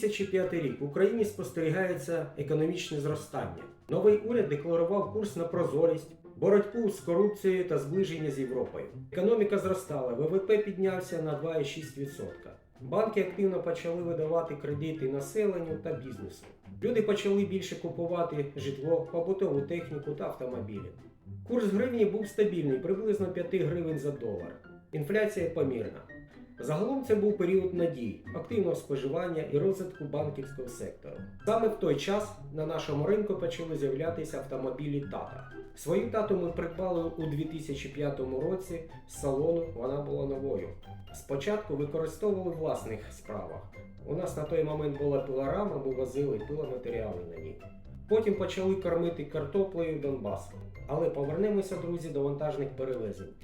2005 рік в Україні спостерігається економічне зростання. Новий уряд декларував курс на прозорість, боротьбу з корупцією та зближення з Європою. Економіка зростала, ВВП піднявся на 2,6%. Банки активно почали видавати кредити населенню та бізнесу. Люди почали більше купувати житло, побутову техніку та автомобілі. Курс гривні був стабільний, приблизно 5 гривень за долар. Інфляція помірна. Загалом це був період надій, активного споживання і розвитку банківського сектору. Саме в той час на нашому ринку почали з'являтися автомобілі Тата. Свою тату ми придбали у 2005 році з салону, вона була новою. Спочатку використовували в власних справах. У нас на той момент була пилорама, ми возили пиломатеріали на ній. Потім почали кормити картоплею Донбас. Але повернемося, друзі, до вантажних перевезень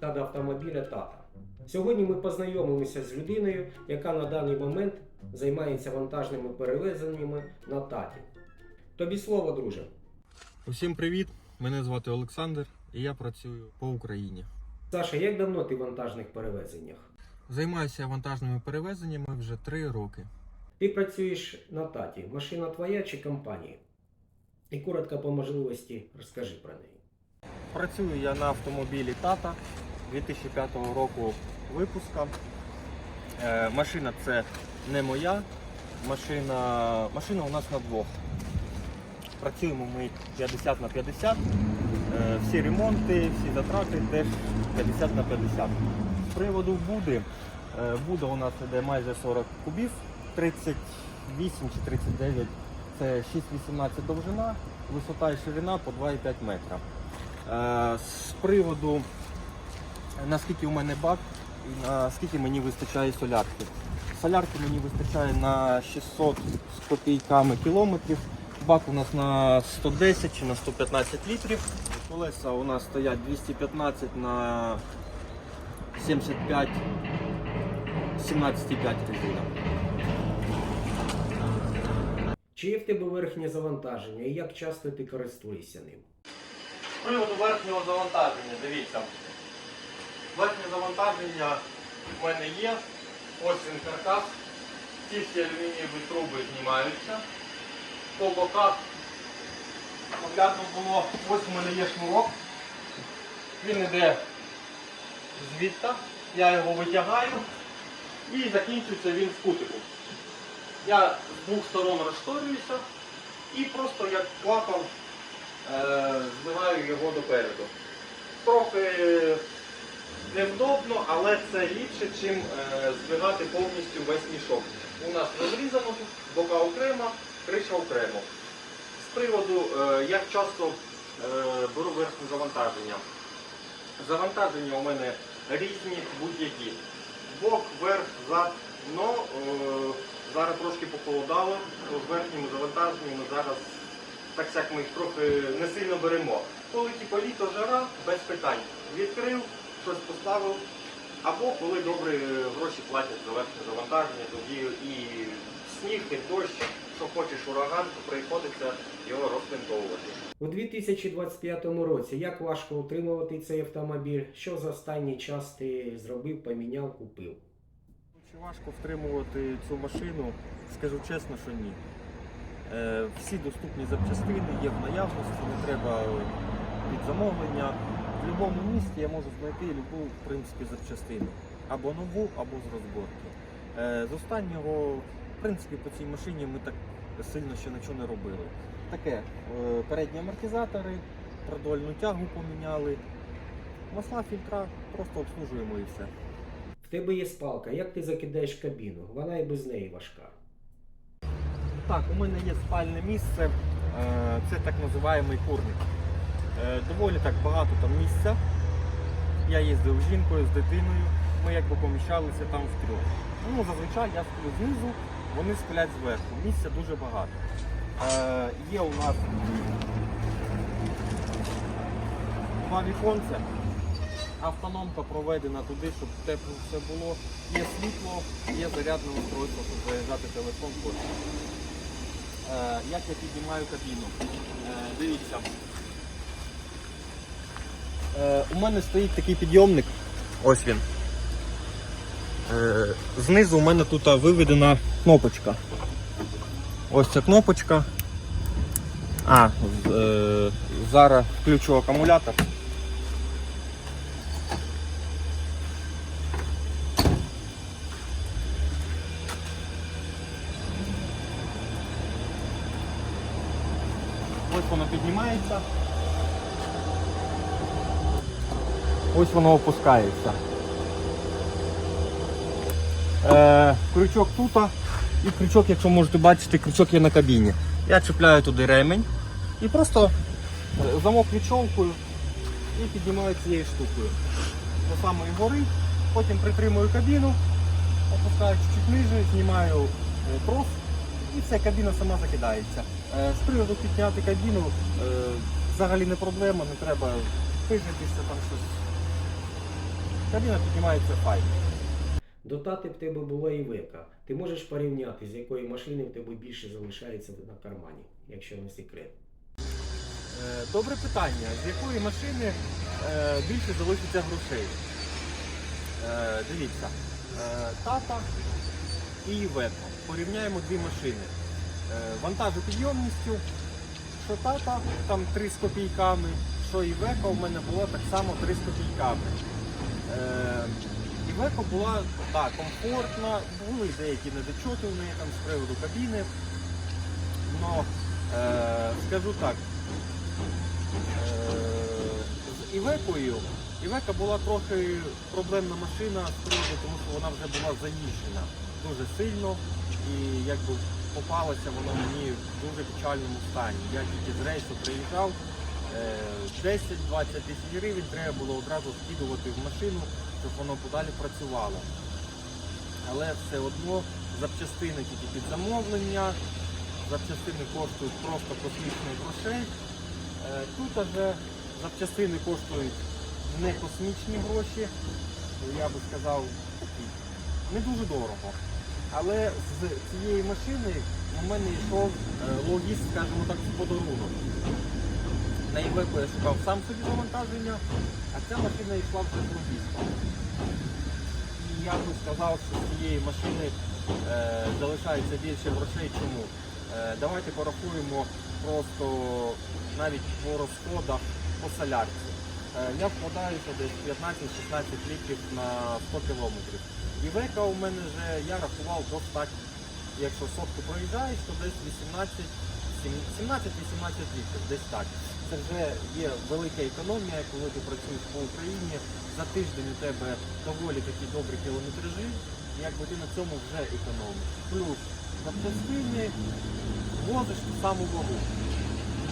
та до автомобіля Тата. Сьогодні ми познайомимося з людиною, яка на даний момент займається вантажними перевезеннями на таті. Тобі слово, друже. Усім привіт! Мене звати Олександр і я працюю по Україні. Саша, як давно ти в вантажних перевезеннях? Займаюся вантажними перевезеннями вже три роки. Ти працюєш на таті. Машина твоя чи компанії? І коротко по можливості розкажи про неї. Працюю я на автомобілі Тата 2005 року випуска. Е, машина це не моя. Машина, машина у нас на двох. Працюємо ми 50 на 50. Е, всі ремонти, всі затрати теж 50 на 50. З приводу буди, е, буда у нас іде майже 40 кубів, 38 чи 39 це 6,18 довжина, висота і ширина по 2,5 метра. Е, З приводу наскільки у мене бак і наскільки мені вистачає солярки. Солярки мені вистачає на 600 з копійками кілометрів. Бак у нас на 110 чи на 115 літрів. Колеса у нас стоять 215 на 75 17,5 резина. Чи є в тебе верхнє завантаження і як часто ти користуєшся ним? З приводу верхнього завантаження, дивіться. Верхнє завантаження в мене є. Ось він каркас. Ці всі алюмінієві труби знімаються. По боках поглядно було, ось у мене є шнурок. Він йде звідти. Я його витягаю і закінчується він в кутику. Я з двох сторон розшторююся і просто як клапан е, збиваю його допереду. Трохи невдобно, але це ліпше, ніж е, збивати повністю весь мішок. У нас розрізано, бока окремо, криша окремо. З приводу, е, як часто е, беру верхнє завантаження. Завантаження у мене різні будь-які. Бок, верх, зад, но е, зараз трошки похолодало, то з верхніми завантаженнями зараз так як ми їх трохи не сильно беремо. Коли типу літо жара, без питань. Відкрив, щось поставив. Або коли добре е, гроші платять за верхнє завантаження, тоді і сніг, і дощ, що хочеш ураган, то приходиться його розпинтовувати. У 2025 році як важко утримувати цей автомобіль? Що за останній час ти зробив, поміняв, купив? Чи важко втримувати цю машину? Скажу чесно, що ні. Е, Всі доступні запчастини є в наявності, не треба під замовлення. В будь-якому місці я можу знайти любу в принципі, запчастину. Або нову, або з розборки. Е, З останнього, в принципі, по цій машині ми так сильно ще нічого не робили. Таке, е, передні амортизатори, продольну тягу поміняли, масла, фільтра, просто обслужуємо і все. В тебе є спалка, як ти закидаєш кабіну? Вона і без неї важка. Так, у мене є спальне місце, е, це так називаємий курник. Е, Доволі так багато там місця. Я їздив з жінкою, з дитиною, ми якби поміщалися там втрьох. Ну, зазвичай я сплю знизу, вони сплять зверху. Місця дуже багато. Е, Є у нас два віконця. Автономка проведена туди, щоб тепло все було. Є світло, є зарядне устройство, щоб заряджати телефон потім. Е, як я піднімаю кабіну. Е, дивіться. Е, у мене стоїть такий підйомник. Ось він. Е, Знизу у мене тут виведена кнопочка. Ось ця кнопочка. А, е, зараз включу акумулятор. Ось воно піднімається. Ось воно опускається. Е, крючок тут і крючок, якщо можете бачити, крючок є на кабіні. Я чіпляю туди ремень і просто е, замок відчовкую і піднімаю цією штукою до самої гори, потім притримую кабіну, опускаю чуть-чуть ниже, знімаю е, трос і все, кабіна сама закидається. Е, З приводу підняти кабіну взагалі не проблема, не треба пижитися там щось. Кабіна піднімається файно. До тати в тебе була Івека. Ти можеш порівняти, з якої машини в тебе більше залишається на кармані, якщо не секрет. Е, Добре питання. З якої машини е, більше залишиться грошей? Е, Дивіться, тата і Івека. Порівняємо дві машини. Вантажопідйомністю, що тата там 3 з копійками, що Івека у мене була так само 3 з копійками. Е, Івека була так, комфортна, були деякі недочоти в неї там з приводу кабіни. Но е, скажу так, Е, з Івекою. Івека була трохи проблемна машина з приводу, тому що вона вже була заїжджена дуже сильно і якби попалася вона мені в дуже печальному стані. Я тільки з рейсу приїжджав, 10-20 тисяч гривень треба було одразу вкидувати в машину, щоб воно подалі працювало. Але все одно запчастини тільки під замовлення, запчастини коштують просто космічних грошей. Е, Тут вже запчастини коштують не космічні гроші, я би сказав, не дуже дорого. Але з цієї машини у мене йшов е, логіст, скажімо так, в подарунок. На Івеку я шукав сам собі завантаження, а ця машина йшла вже з логістом. І я би сказав, що з цієї машини е, залишається більше грошей. Чому? Е, давайте порахуємо просто навіть по розходах по солярці. Е, я вкладаюся десь 15-16 літрів на 100 кілометрів. І века у мене вже я рахував достатньо. Якщо сотку проїжджаєш, то десь 18 17-18 літрів, десь так. Це вже є велика економія, коли ти працюєш по Україні. За тиждень у тебе доволі такі добрі кілометражі, якби ти на цьому вже економиш. Плюс запчастини возиш ту саму вагу.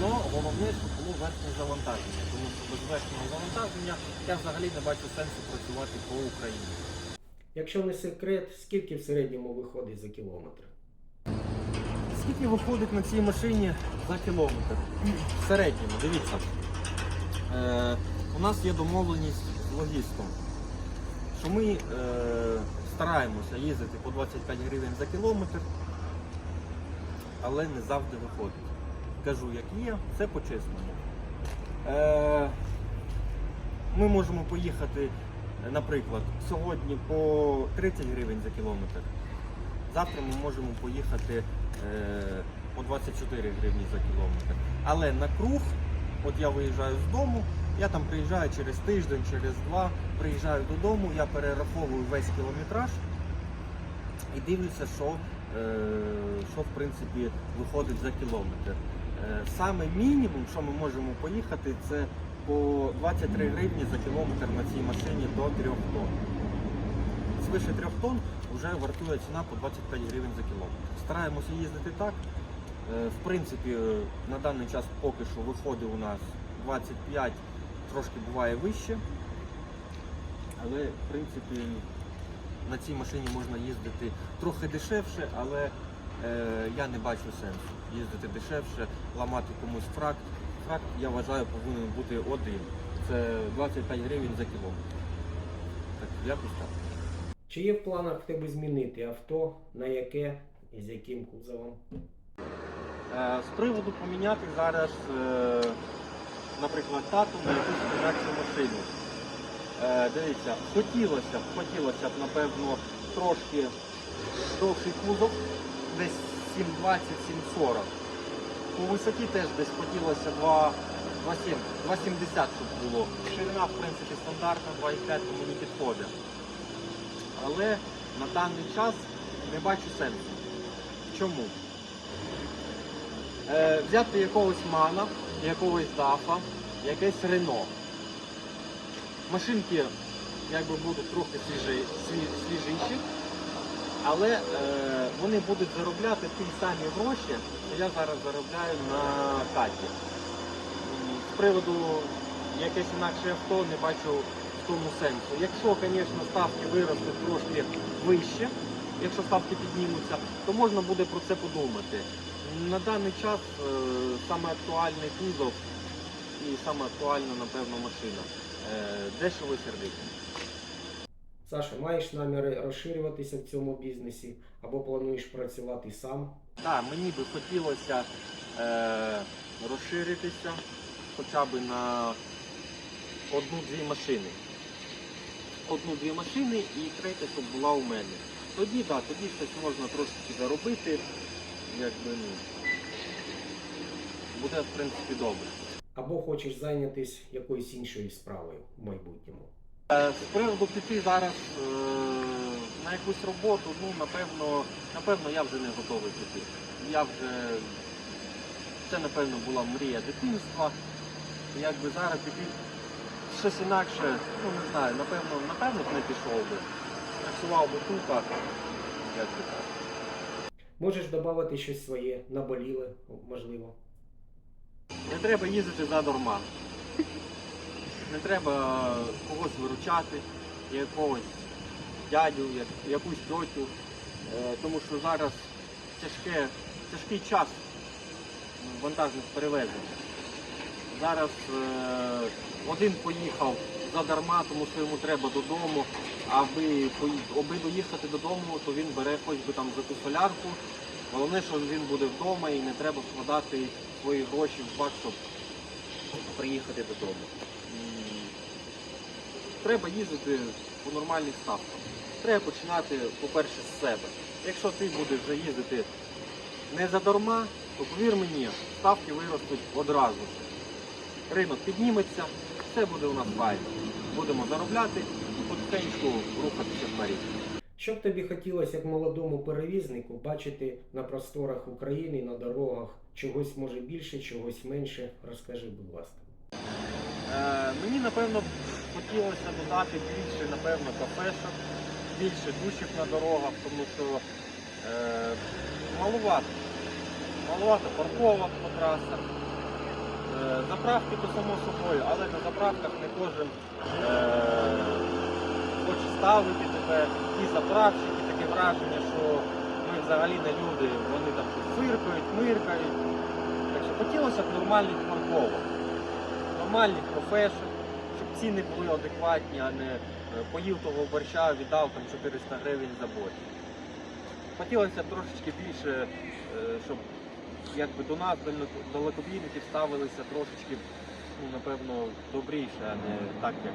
Но головне, щоб було верхнє завантаження, тому що без верхнього завантаження я взагалі не бачу сенсу працювати по Україні. Якщо не секрет, скільки в середньому виходить за кілометр? Скільки виходить на цій машині за кілометр? В середньому, дивіться. Е, у нас є домовленість з логістом, що ми е, стараємося їздити по 25 гривень за кілометр, але не завжди виходить. Кажу, як є, це по-чесному. Е, ми можемо поїхати, наприклад, сьогодні по 30 гривень за кілометр. Завтра ми можемо поїхати е, по 24 гривні за кілометр. Але на круг, от я виїжджаю з дому, я там приїжджаю через тиждень, через два, приїжджаю додому, я перераховую весь кілометраж і дивлюся, що, е, що в принципі виходить за кілометр. Е, саме мінімум, що ми можемо поїхати, це по 23 гривні за кілометр на цій машині до 3 тонн. Свише 3 тонн вже вартує ціна по 25 гривень за кілометр. Стараємося їздити так. Е, В принципі, на даний час поки що виходить у нас 25, трошки буває вище. Але в принципі на цій машині можна їздити трохи дешевше, але е, я не бачу сенсу їздити дешевше, ламати комусь фракт. Фракт, я вважаю, повинен бути один. Це 25 гривень за кілометр. Так, якось так. Чи є в планах в тебе змінити авто, на яке і з яким кузовом? Е, З приводу поміняти зараз, е, наприклад, тату на якусь інакшу машину. Е, Дивіться, хотілося б, хотілося б, напевно, трошки довший кузов, десь 720-740. По висоті теж десь хотілося 2, 2,7, 2,70, щоб було. Ширина, в принципі, стандартна, 2,5 тому не підходить. Але на даний час не бачу сенсу. Чому? Е, взяти якогось мана, якогось дафа, якесь Рено. Машинки якби будуть трохи свіжі, сві- свіжіші, але е, вони будуть заробляти ті самі гроші, що я зараз заробляю на каті. З приводу якесь інакше авто не бачу в тому сенсу. Якщо, звісно, ставки виростуть трошки вище, якщо ставки піднімуться, то можна буде про це подумати. На даний час е, саме актуальний кузов і саме актуальна, напевно, машина. Е, дешево і сердито. Саша, маєш наміри розширюватися в цьому бізнесі або плануєш працювати сам? Так, мені би хотілося е, розширитися хоча б на одну-дві машини. Одну-дві машини і третя, щоб була у мене. Тоді, так, тоді щось можна трошки заробити. Якби, ну, буде, в принципі, добре. Або хочеш зайнятися якоюсь іншою справою в майбутньому? Е, З приводу піти зараз е, на якусь роботу, ну напевно, напевно, я вже не готовий піти. Я вже це напевно була мрія дитинства. Якби зараз піти щось інакше, ну не знаю, напевно, напевно б не пішов би. Працював би тут, а якби так. Можеш додати щось своє, наболіле, можливо. Не треба їздити задарма. Не треба когось виручати, якогось дядю, якусь тьотю. Е, Тому що зараз тяжке, тяжкий час вантажних перевезень. Зараз е, один поїхав задарма, тому що йому треба додому, аби, аби доїхати додому, то він бере хоч би там за ту солярку. Головне, що він буде вдома і не треба вкладати свої гроші в бак, щоб приїхати додому. Треба їздити по нормальних ставках. Треба починати, по-перше, з себе. Якщо ти будеш вже їздити не задарма, то повір мені, ставки виростуть одразу. Ринок підніметься, все буде у нас файно. Будемо заробляти і потихеньку рухатися вперед. Що б тобі хотілося як молодому перевізнику бачити на просторах України, на дорогах? Чогось може більше, чогось менше. Розкажи, будь ласка. Е, мені напевно б хотілося додати більше, напевно, кафешок, більше душів на дорогах, тому що е, малувато. Малувато парковок по трасах. Е, заправки то само собою, але на заправках не кожен е, хоче ставити тебе. Ті заправщики, таке враження, що ми взагалі не люди, вони там фиркають, миркають. Так що хотілося б нормальних парковок нормальних профешн, щоб ціни були адекватні, а не е, поїв того борща, віддав там 400 гривень за борщ. Хотілося б трошечки більше, щоб якби до нас, далекобійники ставилися трошечки, ну, напевно, добріше, а не так, як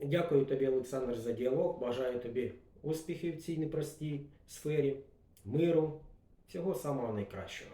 Дякую тобі, Олександр, за діалог. Бажаю тобі успіхів в цій непростій сфері, миру, всього самого найкращого.